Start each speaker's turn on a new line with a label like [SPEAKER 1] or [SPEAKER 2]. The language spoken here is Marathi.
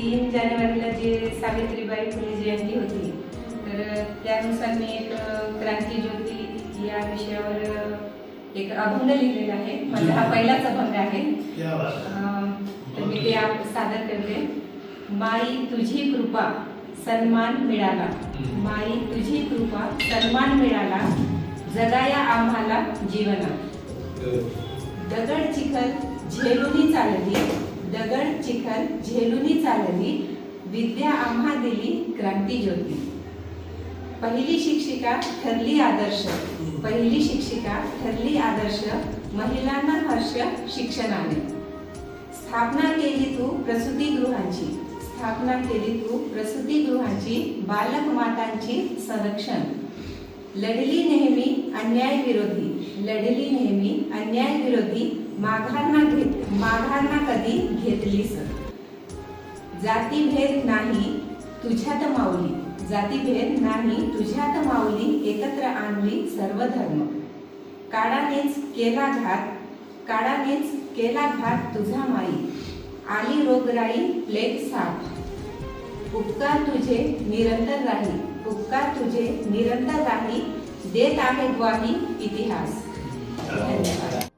[SPEAKER 1] तीन जानेवारीला जे सावित्रीबाई फुले जयंती होती तर त्यानुसार मी एक क्रांती ज्योती या विषयावर एक अभंग लिहिलेला आहे. माझा हा पहिलाच अभंग आहे. तर मी ते आप सादर करते. माई तुझी कृपा सन्मान मिळाला. माई तुझी कृपा सन्मान मिळाला. जगाया आम्हाला जीवना दगड चिखल झेलूनी चालली. झेलुनी चालली विद्या आम्हा दिली क्रांती ज्योती. पहिली शिक्षिका ठरली आदर्श पहिली शिक्षिका ठरली आदर्श महिलांना हर्ष शिक्षणाने. स्थापना केली तू प्रसूतीगृहांची स्थापना केली तू प्रसूतीगृहांची बालक मातांची संरक्षण. लढली नेहमी अन्याय विरोधी लढली नेहमी अन्याय विरोधी माघार ना घेत माघार ना कधी घेतलीस? जातीभेद नाही तुझ्यात माऊली. जातीभेद नाही तुझ्यात माऊली एकत्र आणली सर्व धर्म काळानेच केला घात काळानेच केला घात तुझा माई. आली रोगराई प्लेग साठ उपकार तुझे निरंतर राही उपकार तुझे निरंतर राही. देत आहे ग्वाही इतिहास. धन्यवाद.